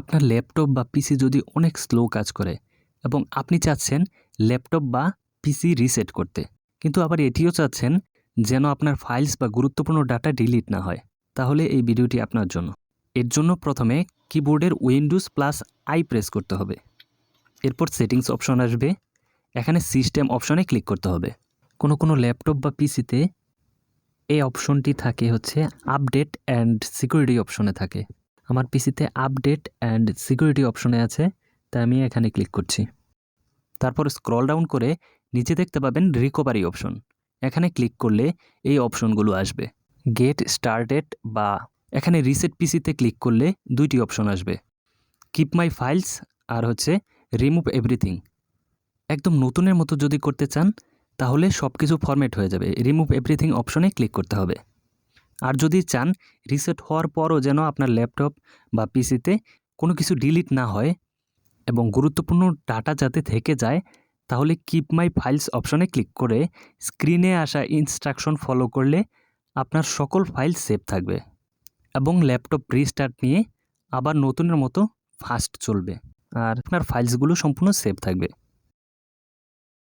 আপনার ল্যাপটপ বা পিসি যদি অনেক স্লো কাজ করে এবং আপনি চাচ্ছেন ল্যাপটপ বা পিসি রিসেট করতে, কিন্তু আবার এটিও চাচ্ছেন যেন আপনার ফাইলস বা গুরুত্বপূর্ণ ডাটা ডিলিট না হয়, তাহলে এই ভিডিওটি আপনার জন্য। এর জন্য প্রথমে কিবোর্ডের উইন্ডোজ প্লাস আই প্রেস করতে হবে। এরপর সেটিংস অপশন আসবে। এখানে সিস্টেম অপশনে ক্লিক করতে হবে। কোনো কোনো ল্যাপটপ বা পিসিতে এই অপশনটি থাকে হচ্ছে আপডেট অ্যান্ড সিকিউরিটি অপশনে থাকে। আমার পিসিতে আপডেট অ্যান্ড সিকিউরিটি অপশনে আছে, তাই আমি এখানে ক্লিক করছি। তারপর স্ক্রল ডাউন করে নিচে দেখতে পাবেন রিকভারি অপশন এখানে ক্লিক করলে এই অপশনগুলো আসবে। গেট স্টার্টেড বা এখানে রিসেট পিসিতে ক্লিক করলে দুইটি অপশন আসবে। কিপ মাই ফাইলস আর হচ্ছে রিমুভ এভরিথিং একদম নতুনের মতো যদি করতে চান, তাহলে সব কিছু ফরম্যাট হয়ে যাবে। রিমুভ এভরিথিং অপশনে ক্লিক করতে হবে। আর যদি চান রিসেট হওয়ার পরও যেন আপনার ল্যাপটপ বা পিসিতে কোনো কিছু ডিলিট না হয় এবং গুরুত্বপূর্ণ ডাটা যাতে থেকে যায়, তাহলে কিপ মাই ফাইলস অপশনে ক্লিক করে স্ক্রিনে আসা ইনস্ট্রাকশন ফলো করলে আপনার সকল ফাইল সেভ থাকবে এবং ল্যাপটপ রিস্টার্ট নিয়ে আবার নতুনের মতো ফাস্ট চলবে আর আপনার ফাইলসগুলো সম্পূর্ণ সেভ থাকবে।